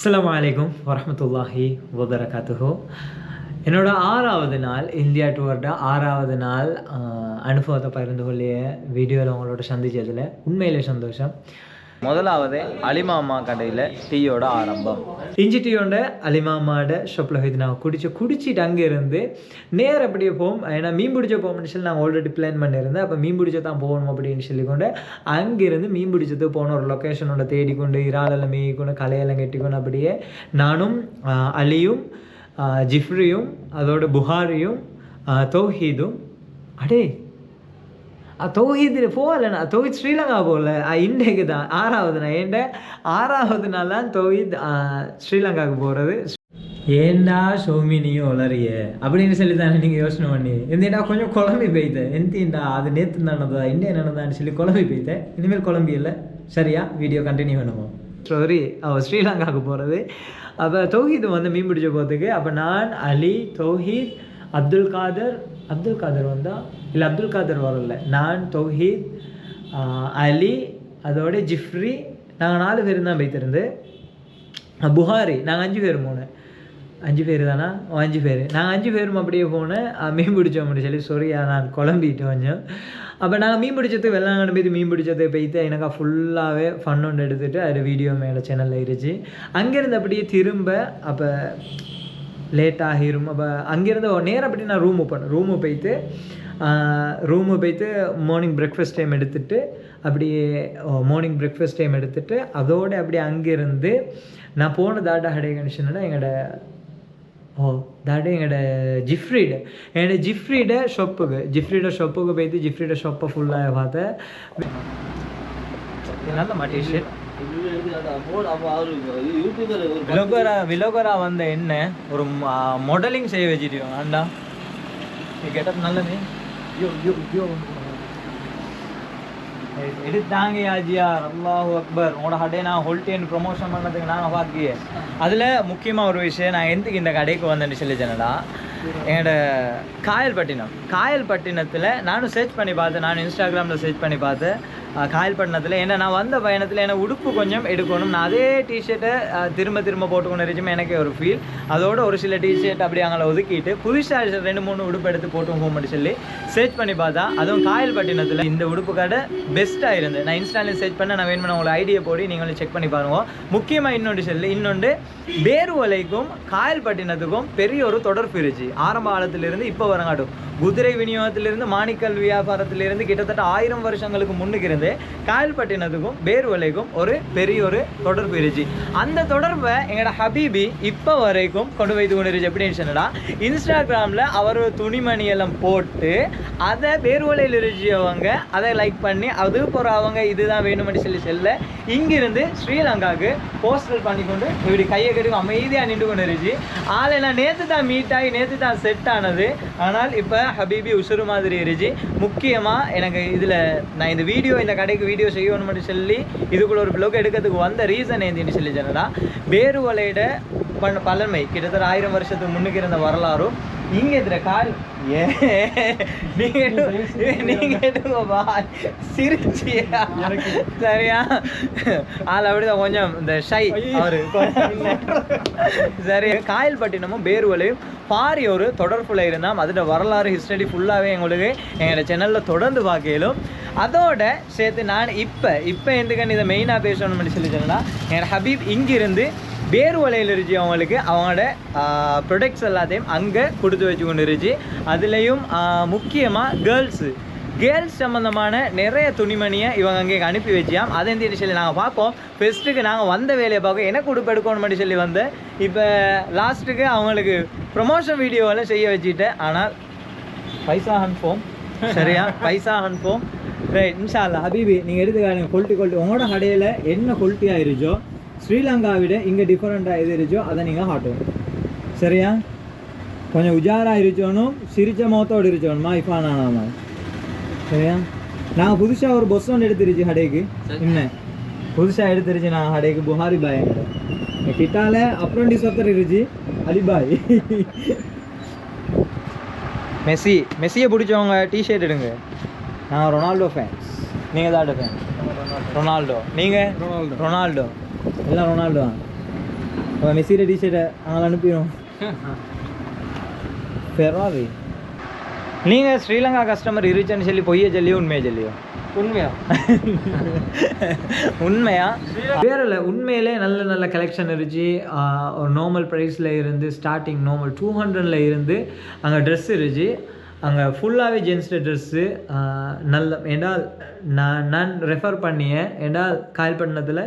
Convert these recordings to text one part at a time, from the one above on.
அஸ்லாம் அலைக்கும் வரமத்துல்லாஹி வபரகாத்துஹு. என்னோட ஆறாவது நாள் இந்தியா டூரோட ஆறாவது நாள் அனுபவத்தை பகிர்ந்து கொள்ளிய வீடியோவில் உங்களோட சந்திச்சதில் உண்மையிலே சந்தோஷம். முதலாவது அலிமாமா கடையில் டீயோட ஆரம்பம். இஞ்சி டீயோட அலிமாமாவோட ஷாப்பில் போய் நாங்கள் குடிச்சு குடிச்சிட்டு அங்கே இருந்து நேர் அப்படியே போவோம். ஏன்னா மீன் பிடிச்ச போகணும்னு சொல்லி நாங்கள் ஆல்ரெடி பிளான் பண்ணியிருந்தேன் அப்போ மீன் பிடிச்ச தான் போகணும் அப்படின்னு சொல்லிக்கொண்டு அங்கேருந்து மீன் பிடிச்சது போன ஒரு லொக்கேஷனோட தேடிக்கொண்டு இறாலெல்லாம் மேய்க்கொண்டு கலையெல்லாம் கட்டிக்கொண்டு அப்படியே நானும் அலியும் ஜிஃப்ரியும் அதோட புகாரியும் தௌஹீதும் அடே தௌஹீதில் போகலை நான் தௌஹீத் ஸ்ரீலங்கா போகல இன்றைக்கு தான் ஆறாவதுண்ணா நான் ஏண்ட ஆறாவது நாள் தான் தௌஹீத் ஸ்ரீலங்காவுக்கு போகிறது ஏண்டா சோமி நீயும் உளறிய அப்படின்னு சொல்லி தானே நீங்கள் யோசனை பண்ணி எந்தேண்டா கொஞ்சம் குழம்பி போய்த்தேன் எந்தேண்டா அது நேற்று நடந்ததா என்ன நடந்தான்னு சொல்லி குழம்பி போய்த்தேன் இனிமேல் குழம்பி இல்லை சரியா வீடியோ கண்டினியூ பண்ணுவோம் சாரி அவள் ஸ்ரீலங்காவுக்கு போகிறது அப்போ தௌஹீத் வந்து மீன் பிடிச்ச போகிறதுக்கு அப்போ நான் அலி தௌஹீத் அப்துல் காதர் அப்துல் காதர் வந்தால் இல்லை அப்துல் காதர் வரல நான் தௌஹீத் அலி அதோட ஜிஃப்ரி நாங்கள் நாலு பேரும் தான் போய்த்திருந்து புகாரி நாங்கள் அஞ்சு பேர் போனேன் அஞ்சு பேர் தானா? அஞ்சு பேர். நாங்கள் அஞ்சு பேரும் அப்படியே போனேன் மீன் பிடிச்சோம் அப்படின்னு சொல்லி சொரியா நான் குழம்பிட்டு கொஞ்சம். அப்போ நாங்கள் மீன் பிடிச்சது வெள்ளாங்கண்ணு போய் மீன் பிடிச்சது போய்த்து எனக்கு ஃபுல்லாகவே ஃபன் ஒன்று எடுத்துகிட்டு அது வீடியோ மேலே சேனலில் இருச்சு அங்கேருந்து அப்படியே திரும்ப அப்போ லேட் ஆகிரும். அப்போ அங்கேருந்து நேரம் அப்படி நான் ரூமு பண்ணேன் ரூமு போய்த்து ரூமு போய்த்து மார்னிங் பிரேக்ஃபாஸ்ட் டைம் எடுத்துட்டு அப்படியே மார்னிங் பிரேக்ஃபாஸ்ட் டைம் எடுத்துட்டு அதோட அப்படியே அங்கேருந்து நான் போன தாட்டா ஹடே கண்டிஷன்னா எங்களோட ஓ தாட்டே எங்களோட ஜிஃப்ரீடு. என்னோட ஜிஃப்ரீட ஷாப்புக்கு ஜிஃப்ரீட ஷாப்புக்கு போய்த்து ஜிஃப்ரீட ஷாப்பை ஃபுல்லாக பார்த்தேன் நல்ல மாட்டேஷன் விலோகரா விலோகரா வந்த என்ன ஒரு மாடலிங் செய்ய வச்சிருக்கோம் ஆண்டா. நீ கெட்டப் நல்லது. எடுத்தாங்க ஆஜியார் அல்லாஹூ அக்பர். உங்களோட கடையை நான் ஹோல்டேன் ப்ரொமோஷன் பண்ணதுக்கு நான் பாக்கியே அதில் முக்கியமாக ஒரு விஷயம் நான் எந்தக்கு இந்த கடைக்கு வந்தேன்னு சொல்லி சொன்னடா என்னோட காயல்பட்டினம். காயல்பட்டினத்தில் நானும் சர்ச் பண்ணி பார்த்தேன். நான் இன்ஸ்டாகிராமில் சர்ச் பண்ணி பார்த்தேன். அஹ், காயல்பட்டினத்தில் ஏன்னா நான் வந்த பயணத்தில் என்ன உடுப்பு கொஞ்சம் எடுக்கணும். நான் அதே டிஷர்ட்டை திரும்ப திரும்ப போட்டுக்கொண்டு இருந்துச்சுமே எனக்கே ஒரு ஃபீல் அதோட ஒரு சில டிஷர்ட் அப்படி அங்கே ஒதுக்கிட்டு புதுசாக ரெண்டு மூணு உடுப்பு எடுத்து போட்டு போகும்னு சொல்லி சர்ச் பண்ணி பார்த்தா அதுவும் காயல்பட்டினத்தில் இந்த உடுப்பு கடை பெஸ்ட்டாக இருந்து நான் இன்ஸ்டாலையும் சர்ச் பண்ண நான் வேணுமென உங்களை ஐடியா போடி நீங்களும் செக் பண்ணி பாருங்க. முக்கியமாக இன்னொன்று சொல்லி இன்னொன்று பேருவலைக்கும் காயல்பட்டினத்துக்கும் பெரிய ஒரு தொடர்பு இருந்துச்சு. ஆரம்ப காலத்திலிருந்து இப்போ வரங்காட்டும் குதிரை விநியோகத்திலிருந்து மாணிக்கல் வியாபாரத்திலிருந்து கிட்டத்தட்ட ஆயிரம் வருஷங்களுக்கு முன்னுக்கு இருந்து காயல்பட்டினத்துக்கும் பேர்வலைக்கும் ஒரு பெரிய ஒரு தொடர்பு இருந்துச்சு. அந்த தொடர்பை எங்களோட ஹபீபி இப்போ வரைக்கும் கொண்டு வைத்து கொண்டு இருந்துச்சு எப்படின்னு சொன்னடா இன்ஸ்டாகிராமில் அவர் துணிமணி எல்லாம் போட்டு அதை பேர்வலையில் இருந்தவங்க அதை லைக் பண்ணி அது போகிறவங்க இதுதான் வேணும்னு சொல்லி செல்ல இங்கிருந்து ஸ்ரீலங்காவுக்கு போஸ்டல் பண்ணி கொண்டு இப்படி கையை கட்டி அமைதியாக நின்று கொண்டு இருந்துச்சு. ஆளை நான் நேற்று தான் மீட் ஆகி நேற்று தான் செட் ஆனது. ஆனால் இப்போ ஹபீபி உசுறு மாதிரி இருந்துச்சு. முக்கியமாக எனக்கு இதில் நான் இந்த வீடியோ இந்த கடைக்கு வீடியோ செய்யணும்னு சொல்லி இதுக்குள்ள ஒரு பிளோக் எடுக்கிறதுக்கு வந்த ரீசன் ஏந்தின்னு சொல்லி வேறு வலையிட பண்ண பழமை கிட்டத்தட்ட ஆயிரம் வருஷத்துக்கு முன்னுக்கு இருந்த வரலாறும் இங்க இருக்கிற கால் ஏ நீங்க நீங்க எடுங்கப்பா சிரிச்சியா? சரியா? ஆள் அப்படிதான் கொஞ்சம் இந்த ஷை அவரு. சரி காயல்பட்டினமும் பேருவலையும் பாரி ஒரு தொடர்புல இருந்தால் அதோட வரலாறு ஹிஸ்டரி ஃபுல்லாகவே எங்களுக்கு எங்களோட சேனலில் தொடர்ந்து பார்க்கலும் அதோட சேர்த்து நான் இப்போ இப்போ எதுக்கு இதை மெயினாக பேசணும்னு சொல்லி சொன்னால் என் ஹபீப் இங்கிருந்து பேருவலையில் இருந்துச்சு அவங்களுக்கு. அவங்களோட ப்ரொடக்ட்ஸ் எல்லாத்தையும் அங்கே கொடுத்து வச்சு கொண்டு இருந்துச்சு அதுலேயும் முக்கியமாக கேர்ள்ஸு கேர்ள்ஸ் சம்மந்தமான நிறைய துணிமணியை இவங்க அங்கே அனுப்பி வச்சியாம். அதை எந்த சொல்லி நாங்கள் பார்ப்போம். ஃபெஸ்ட்டுக்கு நாங்கள் வந்த வேலையை பார்க்க எனக்கு உடுப்பு எடுக்கணும்னு சொல்லி வந்தேன் இப்போ லாஸ்ட்டுக்கு அவங்களுக்கு ப்ரொமோஷன் வீடியோவெல்லாம் செய்ய வச்சுட்டேன் ஆனால் பைசா அனுப்போம் சரியா? பைசா அனுப்போம் ரைட் இன்ஷா அல்லா ஹபீபி நீங்கள் எடுத்துக்காருங்க கொல்ட்டி கொல்ட்டி உங்களோட கடையில் என்ன கொல்ட்டியாக இருச்சோ ஸ்ரீலங்கா விட இங்கே டிஃப்ரெண்ட்டாக எது இருச்சோ அதை நீங்கள் காட்டும் சரியா? கொஞ்சம் உஜாரா இருச்சோனும் சிரிச்ச முகத்தோடு இருச்சோணுமா இப்போ நானாமா சரியா? நாங்கள் புதுசாக ஒரு பஸ் ஒன்று எடுத்துருச்சு ஹடேக்கு. என்ன? புதுசாக எடுத்துருச்சு நான் ஹடேக்கு புகாரி பாய் கிட்டால அப்ரண்டிஸ் ஒருத்தர் இருந்துச்சு அலிபாய் மெஸ்ஸி மெஸ்ஸியை பிடிச்சவங்க டிஷர்ட் எடுங்க. நான் ரொனால்டோ ஃபேன்ஸ் நீங்கள் தான் ஃபேன் ரொனால்டோ. நீங்கள் ரொனால்டோ. ரொனால்டோ. எல்லாம் ரொனால்டோ தான். அப்போ மெஸ்ஸியோட டிஷர்ட்டை நாங்கள் அனுப்பிடுவோம். ஃபெராரி நீங்கள் ஸ்ரீலங்கா கஸ்டமர் இருச்சுன்னு சொல்லி பொய்ய சொல்லியோ உண்மையை சொல்லியோ? உண்மையா? உண்மையா? வேற இல்லை உண்மையிலே நல்ல நல்ல கலெக்ஷன் இருந்துச்சு. நார்மல் ப்ரைஸில் இருந்து ஸ்டார்டிங் நார்மல் டூ ஹண்ட்ரடில் இருந்து அங்கே ட்ரெஸ் இருந்துச்சு. அங்கே ஃபுல்லாகவே ஜென்ஸ் ட்ரெஸ்ஸு நல்ல ஏண்டால் நான் நான் ரெஃபர் பண்ணிய ஏண்டால் பண்ணதில்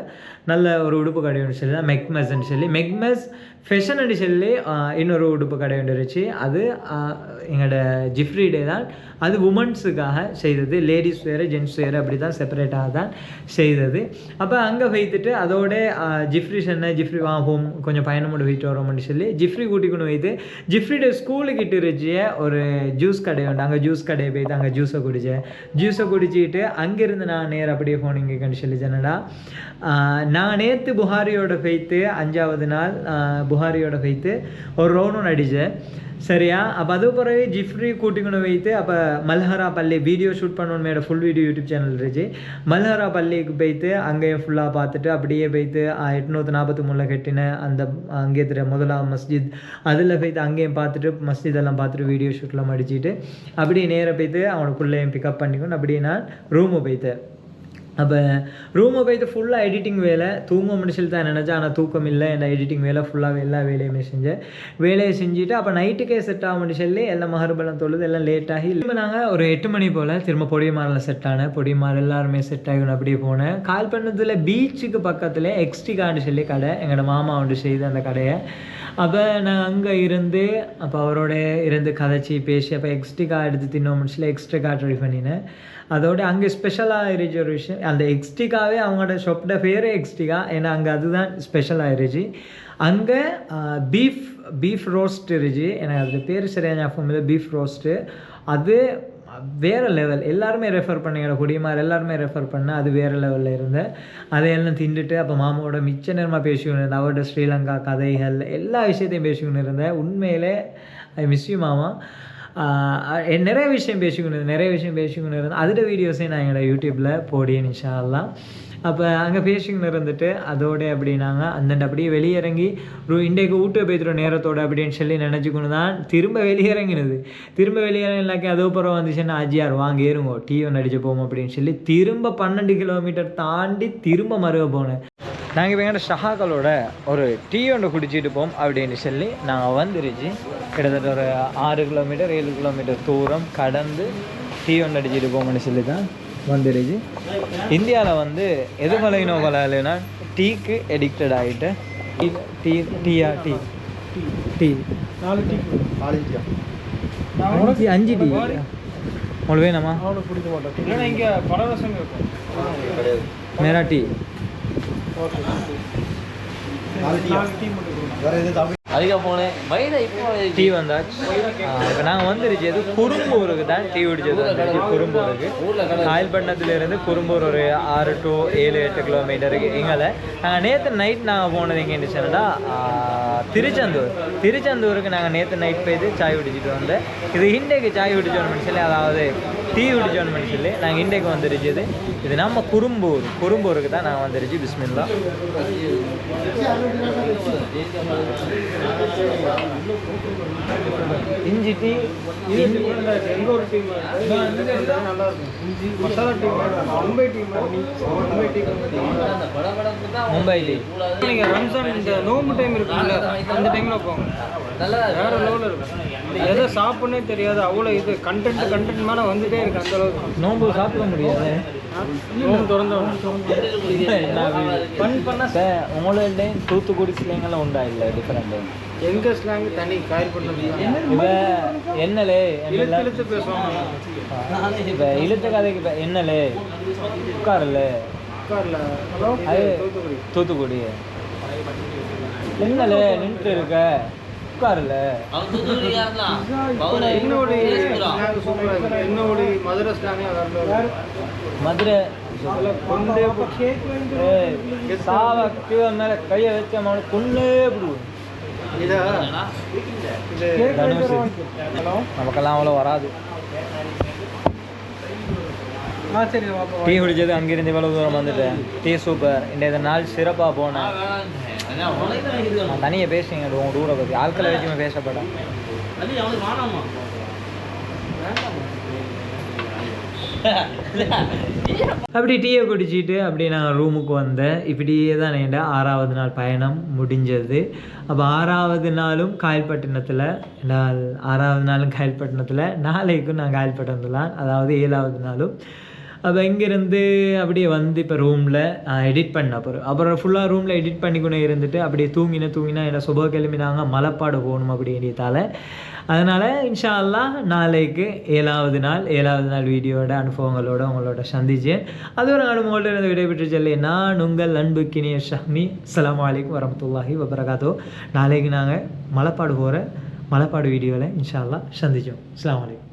நல்ல ஒரு உடுப்பு கடை ஒன்று சொல்லி தான் மெக்மெஸ்ன்னு சொல்லி. மெக்மெஸ் ஃபெஷன் அடி சொல்லி இன்னொரு உடுப்பு கடை ஒன்று இருந்துச்சு. அது எங்களோட ஜிஃப்ரி டே தான். அது உமன்ஸுக்காக செய்தது. லேடிஸ் வேறு ஜென்ஸ் வேறு அப்படி தான் செப்பரேட்டாக தான் செய்தது. அப்போ அங்கே வைத்துட்டு அதோட ஜிஃப்ரி சொன்ன ஜிஃப்ரி வாங்குவோம் கொஞ்சம் பயணமோடு போயிட்டு வரோம்னு சொல்லி ஜிஃப்ரி கூட்டிக்கொண்டு வைத்து ஜிஃப்ரியோட ஸ்கூலுக்கிட்ட இருந்துச்சு ஒரு ஜூஸ் கடை உண்டு. அங்கே ஜூஸ் கடையை போயிட்டு அங்கே ஜூஸை குடித்தேன் ஜூஸை குடிச்சிட்டு அங்கேருந்து நான் நேர் அப்படியே போனீங்கன்னு சொல்லி சொன்னடா நான் நேற்று புகாரியோட ஃபைத்து அஞ்சாவது நாள் ஆஹ், புகாரியோட ஃபைத்து ஒரு ரவுண்டும் அடித்தேன் சரியா? அப்போ அது பிறகு ஜிஃப்ரி கூட்டிக்கொண்டு வைத்து அப்போ மல்ஹரா பள்ளி வீடியோ ஷூட் பண்ணணுமேட ஃபுல் வீடியோ யூடியூப் சேனல் இருந்துச்சு. மல்ஹரா பள்ளிக்கு போய்த்து அங்கேயும் ஃபுல்லாக பார்த்துட்டு அப்படியே போய்த்து எட்நூற்றி நாற்பத்தி மூணில் கட்டின அந்த அங்கே இருக்கிற முதலாம் மஸ்ஜித் அதில் போய்த்து அங்கேயும் பார்த்துட்டு மஸ்ஜித் எல்லாம் பார்த்துட்டு வீடியோ ஷூட்லாம் அடிச்சுட்டு அப்படியே நேராக போய்த்து அவனை பிக்கப் பண்ணிக்கணும். அப்படியே நான் ரூமு போய்த்து அப்போ ரூமை போய்த்து ஃபுல்லாக எடிட்டிங் வேலை. தூங்க முடிச்சல் தான் நினச்சேன் ஆனால் தூக்கம் இல்லை. என்ன எடிட்டிங் வேலை? ஃபுல்லாக எல்லா வேலையுமே செஞ்சேன் வேலையை செஞ்சுட்டு அப்போ நைட்டுக்கே செட் ஆக முடிச்சல்லே எல்லாம் மகர்பலம் தொழுது எல்லாம் லேட் ஆகி திரும்ப நாங்கள் ஒரு எட்டு மணி போல் திரும்ப பொடியமாரில் செட் ஆனேன் பொடியமார் எல்லாருமே செட் ஆகணும் அப்படியே போனேன். கால் பண்ணதில் பீச்சுக்கு பக்கத்தில் எக்ஸ்டிகான்னு சொல்லி கடை. எங்களோட மாமா வந்து செய்த அந்த கடையை. அப்போ நான் அங்கே இருந்து அப்போ அவரோட இருந்து கதைச்சி பேசி அப்போ எக்ஸ்ட்ரிகா எடுத்து தின்னோம் முடிச்சுல எக்ஸ்ட்ரிகா ட்ரை பண்ணினேன். அதோட அங்கே ஸ்பெஷலாக இருந்துச்சு ஒரு விஷயம். அந்த எக்ஸ்டிக்காவே அவங்களோட ஷாப்போட பேரே எக்ஸ்டிகா ஏன்னா அங்கே அதுதான் ஸ்பெஷலாக இருந்துச்சு. அங்கே பீஃப் பீஃப் ரோஸ்ட் இருந்துச்சு. எனக்கு அது பேர் சரியாக ஞாபகம் இல்லை. பீஃப் ரோஸ்ட்டு அது வேறு லெவல் எல்லாருமே ரெஃபர் பண்ணிக்கிற குடிமார் எல்லாருமே ரெஃபர் பண்ண அது வேறு லெவலில் இருந்தேன் அதையெல்லாம் திண்டுட்டு அப்போ மாமாவோட மிச்ச நேரமாக பேசிக்கொண்டு இருந்தேன் அவரோட ஸ்ரீலங்கா கதைகள் எல்லா விஷயத்தையும் பேசிக்கொண்டு இருந்தேன் உண்மையிலே ஐ மிஸ் யூ மாமா. நிறைய விஷயம் பேசிக்கொண்டு நிறைய விஷயம் பேசிக்கொண்டு இருந்து அதோட வீடியோஸையும் நான் என்னோட யூடியூப்பில் போடியேன் இன்ஷால்லாம் அப்போ அங்கே பேசிக்கின்னு இருந்துட்டு அதோட அப்படின்னாங்க அந்தண்ட அப்படியே வெளியிறங்கி ஒரு இன்றைக்கு வீட்டு போய்த்துடும் நேரத்தோட அப்படின்னு சொல்லி நினச்சிக்கொண்டு தான் திரும்ப வெளியிறங்கினது. திரும்ப வெளியிறங்கினாக்கே அதோ புறம் வந்துச்சுன்னா ஆஜியார் வாங்க ஏறுங்கோ டீ ஒன்று அடிச்சு போவோம் அப்படின்னு சொல்லி திரும்ப பன்னெண்டு கிலோமீட்டர் தாண்டி திரும்ப மருக போனேன். நாங்கள் இப்போ எங்கள்கிட்ட ஷஹாக்களோட ஒரு டீ ஒன்று குடிச்சிட்டு போம் அப்படின்னு சொல்லி நாங்கள் வந்துருச்சு. கிட்டத்தட்ட ஒரு ஆறு கிலோமீட்டர் ஏழு கிலோமீட்டர் தூரம் கடந்து டீ ஒன்று அடிச்சிட்டு போவோம்னு சொல்லி தான் வந்துருச்சு. இந்தியாவில் வந்து எது பழகினோ பழகலைன்னா டீக்கு எடிக்டட் ஆகிட்டு டீ டீயா டீ? டீ. நாலு டீ. அஞ்சு அஞ்சு டீ. உங்களுக்கு வேணாமா? அவனுக்கு பிடிக்க மாட்டேன். இங்கே பலரசம் இருக்கும் மேரா டீ. நாலு டீ மட்டும் கொடுங்க. அதிக போனேன். வயதை இப்போ டீ வந்தாச்சு. இப்போ நாங்கள் வந்துருச்சு எது குறும்பூருக்கு தான் டீ குடிச்சது வந்துருச்சு குறும்பூருக்கு. காயல்பட்டினத்துல இருந்து குறும்பூர் ஒரு ஆறு டு ஏழு எட்டு கிலோமீட்டருக்கு எங்களை நாங்கள் நேற்று நைட் நாங்கள் போனது எங்கே சொன்னா திருச்செந்தூர். திருச்செந்தூருக்கு நாங்கள் நேற்று நைட் போயிட்டு சாய் குடிச்சிட்டு வந்தேன். இது இன்றைக்கு சாய் குடிச்சோன்னு சொல்லி அதாவது டீ குடிச்சோன்னு சொல்லி நாங்கள் இன்றைக்கு வந்துருச்சுது இது நம்ம குறும்பூர். குறும்பூருக்கு தான் நாங்கள் வந்துருச்சு பிஸ்மில்லா இஞ்சி டீ இது ஒரு டீம் நல்லா இருக்கும் இஞ்சி மசாலா டீம் மும்பை டீம் மும்பை டீம் மும்பை டீ. நீங்க ரம்ஜான் இந்த நோம்பு டைம் இருக்குல்ல அந்த டைம்ல போங்க. வேற லெவலில் இருக்கும் எதை சாப்பிட்னே தெரியாது. அவ்வளோ இது கண்டென்ட் கண்டென்ட் மேலே வந்துட்டே இருக்கு அந்த அளவுக்கு. நோம்பு சாப்பிட முடியாது. உங்களோட தூத்துக்குடி ஸ்லாங்கெல்லாம் உண்டா இல்லை டிஃப்ரெண்ட் எங்க ஸ்லாங் தனி காயல் பண்ணது என்னலே இழுத்து இப்போ இழுத்த கதைக்கு இப்போ என்னலே உட்காரல உட்கார்ல தூத்துக்குடி தூத்துக்குடி என்னலே நின்று இருக்க உட்காரல. மதுரை கொண்டே ஏய், சாவ கீழே மேலே கையை வச்ச அவனை கொன்னே விடுவோம் இதா? இது தனுஷ். ஹலோ? நமக்கெல்லாம் அவ்வளோ வராது. டீ குடிச்சது அங்கிருந்து இவ்வளவு தூரம் வந்துட்டேன். Tea super. இன்றைய நாள் சிறப்பாக போனேன் நான் தனியாக பேசுங்க உங்கள் ஊரை பற்றி ஆட்களை வச்சுமே பேசப்படும் அப்படி டீயை குடிச்சிட்டு அப்படி நான் ரூமுக்கு வந்தேன். இப்படியே தான் என் ஆறாவது நாள் பயணம் முடிஞ்சது. அப்போ ஆறாவது நாளும் காயல்பட்டினத்தில் ஆறாவது நாளும் காயல்பட்டினத்தில் நாளைக்கும் நான் காயல்பட்டினத்தில் அதாவது ஏழாவது நாளும் அப்போ இங்கேருந்து அப்படியே வந்து இப்போ ரூமில் எடிட் பண்ண அப்புறம் அப்புறம் ஃபுல்லாக ரூமில் எடிட் பண்ணிக்கொண்டே இருந்துட்டு அப்படியே தூங்கின தூங்கினா என்னை சுப கிளம்பினாங்க மலைப்பாடு போகணும் அப்படின்றதால அதனால் இன்ஷா அல்லாஹ் நாளைக்கு ஏழாவது நாள் ஏழாவது நாள் வீடியோட அனுபவங்களோட உங்களோட சந்திச்சேன் அது ஒரு நாள் உங்கள்ட்ட இருந்து விடைபெற்று செல்ல நான் உங்கள் அன்புக்கினிய ஷஹ்மி அஸ்லாம் வலைக்கம் வரமத்துல்லாஹி வபரகாத்தோ. நாளைக்கு நாங்கள் மலைப்பாடு போகிற மலைப்பாடு வீடியோவில் இன்ஷா அல்லா சந்திச்சோம். அஸ்லாம் வலைக்கம்